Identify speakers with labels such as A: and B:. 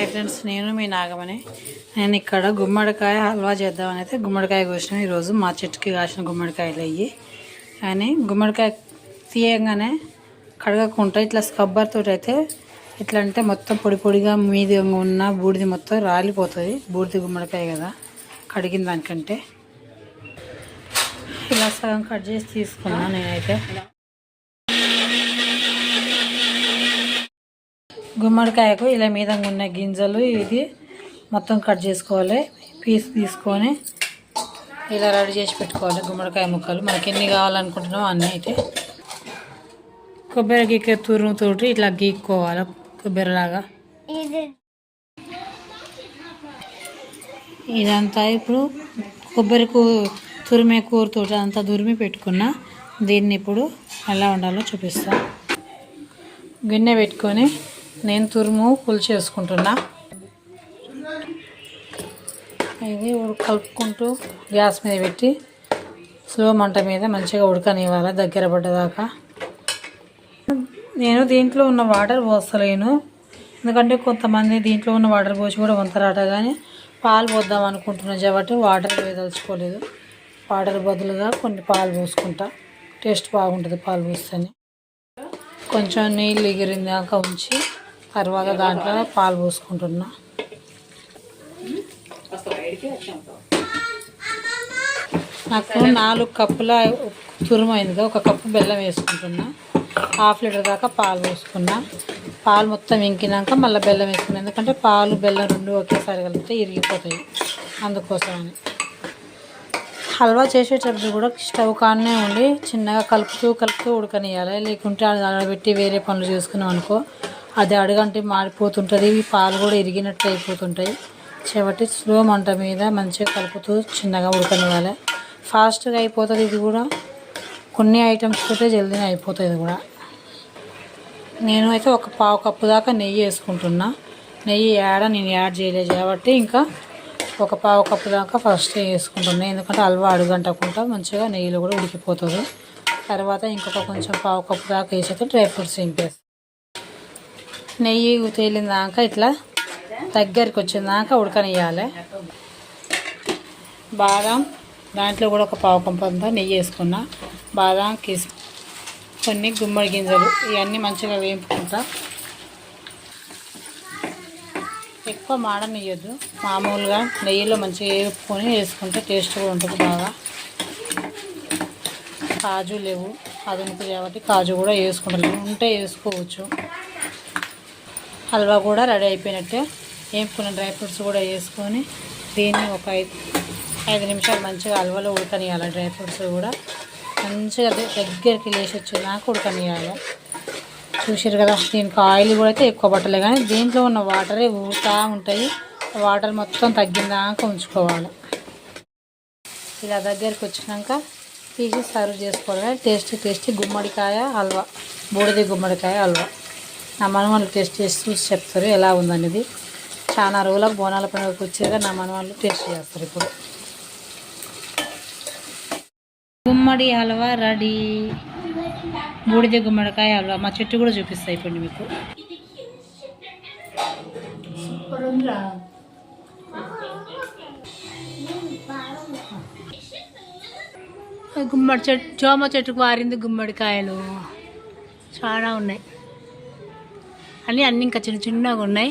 A: Hi friends నేను మీ నాగమని నేను ఇక్కడ గుమ్మడికాయ హల్వా చేద్దామని అయితే గుమ్మడికాయ కోసిన ఈరోజు. మా చెట్టుకి కాసిన గుమ్మడికాయలు అయ్యి. కానీ గుమ్మడికాయ తీయంగానే కడగకుండా ఇట్లా స్కబ్బర్ తోటి అయితే ఇట్లా అంటే మొత్తం పొడి పొడిగా మీది ఉన్న బూడిది మొత్తం రాలిపోతుంది. బూడిది గుమ్మడికాయ కదా కడిగిన దానికంటే. ఇలా సగం కట్ చేసి తీసుకున్నాను నేనైతే. గుమ్మడికాయకు ఇలా మీద ఉన్న గింజలు ఇది మొత్తం కట్ చేసుకోవాలి. పీస్ తీసుకొని ఇలా రెడీ చేసి పెట్టుకోవాలి గుమ్మడికాయ ముక్కలు. మనకి ఎన్ని కావాలనుకుంటున్నామో అన్నీ అయితే. కొబ్బరి గీకే తురుముతోటి ఇట్లా గీక్కోవాలి కొబ్బరిలాగా. ఇదంతా ఇప్పుడు కొబ్బరి కూ తురిమే కూరతోటి అంతా తురిమి పెట్టుకున్నా దీన్ని ఇప్పుడు ఎలా ఉండాలో చూపిస్తా. గిన్నె పెట్టుకొని నేను తురుము పులుసు చేసుకుంటున్నా. ఇది ఉడక కలుపుకుంటూ గ్యాస్ మీద పెట్టి స్లో మంట మీద మంచిగా ఉడకనివ్వాలి దగ్గర పడ్డదాకా. నేను దీంట్లో ఉన్న వాటర్ పోస్తలేను. ఎందుకంటే కొంతమంది దీంట్లో ఉన్న వాటర్ పోసి కూడా వంతరాట కానీ పాలు పోద్దాం అనుకుంటున్నాను కాబట్టి వాటర్ వేదలుచుకోలేదు వాటర్ బదులుగా కొన్ని పాలు పోసుకుంటా. టేస్ట్ బాగుంటుంది పాలు పోస్తేనే. కొంచెం నీళ్ళు ఎగిరిందాక ఉంచి తర్వాత దాంట్లో పాలు పోసుకుంటున్నా. నాకు నాలుగు కప్పుల తురుము ఒక కప్పు బెల్లం వేసుకుంటున్నా. హాఫ్ లీటర్ దాకా పాలు పోసుకున్నా. పాలు మొత్తం ఇంకినాక మళ్ళీ బెల్లం వేసుకున్నా. ఎందుకంటే పాలు బెల్లం రెండు ఒకేసారి కలిపితే ఇరిగిపోతాయి. అందుకోసమని. హల్వా చేసేటప్పుడు కూడా స్టవ్ కానే ఉండి చిన్నగా కలుపుతూ కలుపుతూ ఉడకనియాలి లేకుంటే అది ఆడబెట్టి వేరే పనులు చేసుకున్నాం అనుకో అది అడగంటే మాడిపోతుంటుంది ఈ పాలు కూడా ఇరిగినట్టు అయిపోతుంటాయి. కాబట్టి స్లో మంట మీద మంచిగా కలుపుతూ చిన్నగా ఉడకనివ్వాలి. ఫాస్ట్గా అయిపోతుంది ఇది కూడా. కొన్ని ఐటమ్స్ అయితే జల్దీనే అయిపోతుంది కూడా. నేను అయితే ఒక పావు కప్పు దాకా నెయ్యి వేసుకుంటున్నా. నెయ్యి యాడ నేను యాడ్ చేయలేదు కాబట్టి ఇంకా ఒక పావు కప్పు దాకా ఫస్ట్ వేసుకుంటున్నాను ఎందుకంటే హల్వా అడుగంటకుండా మంచిగా నెయ్యిలో కూడా ఉడికిపోతుంది. తర్వాత ఇంకొక కొంచెం పావు కప్పు దాకా వేసేస్తే డ్రై ఫ్రూట్స్ ఇంపేస్తాను నెయ్యి తేలిందాక ఇట్లా దగ్గరికి వచ్చిందాక ఉడకనియాలి బాదం దాంట్లో కూడా ఒక పావు కంప నెయ్యి వేసుకున్నా. బాదం కిస్ కొన్ని గుమ్మడి గింజలు ఇవన్నీ మంచిగా వేపుకుంటా ఎక్కువ మాడనియ్యద్దు. మామూలుగా నెయ్యిలో మంచిగా వేపుకొని వేసుకుంటే టేస్ట్ కూడా ఉంటుంది బాగా. కాజు లేవు అదునుకు కాబట్టి కాజు కూడా వేసుకుంటారు ఉంటే వేసుకోవచ్చు. హల్వా కూడా రెడీ అయిపోయినట్టే. వేపుకున్న డ్రై ఫ్రూట్స్ కూడా వేసుకొని దీన్ని ఒక ఐదు ఐదు నిమిషాలు మంచిగా హల్వాలో ఉడకనియాలి డ్రై ఫ్రూట్స్ కూడా. మంచిగా దగ్గరికి లేచి వచ్చేదాకా ఉడకనియాలి చూసారు కదా దీనికి ఆయిల్ కూడా అయితే ఎక్కువ పట్టలే కానీ దీంట్లో ఉన్న వాటరే ఊరుతూ ఉంటాయి. వాటర్ మొత్తం తగ్గిందాక ఉంచుకోవాలి. ఇలా దగ్గరికి వచ్చినాక తీసి సర్వ్ చేసుకోవాలి. టేస్టీ టేస్టీ గుమ్మడికాయ హల్వా. బూడిది గుమ్మడికాయ హల్వా. నా మనవాళ్ళు టేస్ట్ చేసి చూసి చెప్తారు ఎలా ఉందనేది. చాలా రోజులకు బోనాల పండుగకి వచ్చేగా నా మనవాళ్ళు టేస్ట్ చేస్తారు ఇప్పుడు. గుమ్మడి హల్వా రెడీ బూడిద గుమ్మడికాయ హల్వా మా చెట్టు కూడా చూపిస్తాయి ఇప్పుడు మీకు. గుమ్మడి చెట్టు జోమ చెట్టుకు వారింది గుమ్మడికాయలు. చాలా ఉన్నాయి. అన్నీ అన్నీ ఇంకా చిన్న చిన్నగా ఉన్నాయి.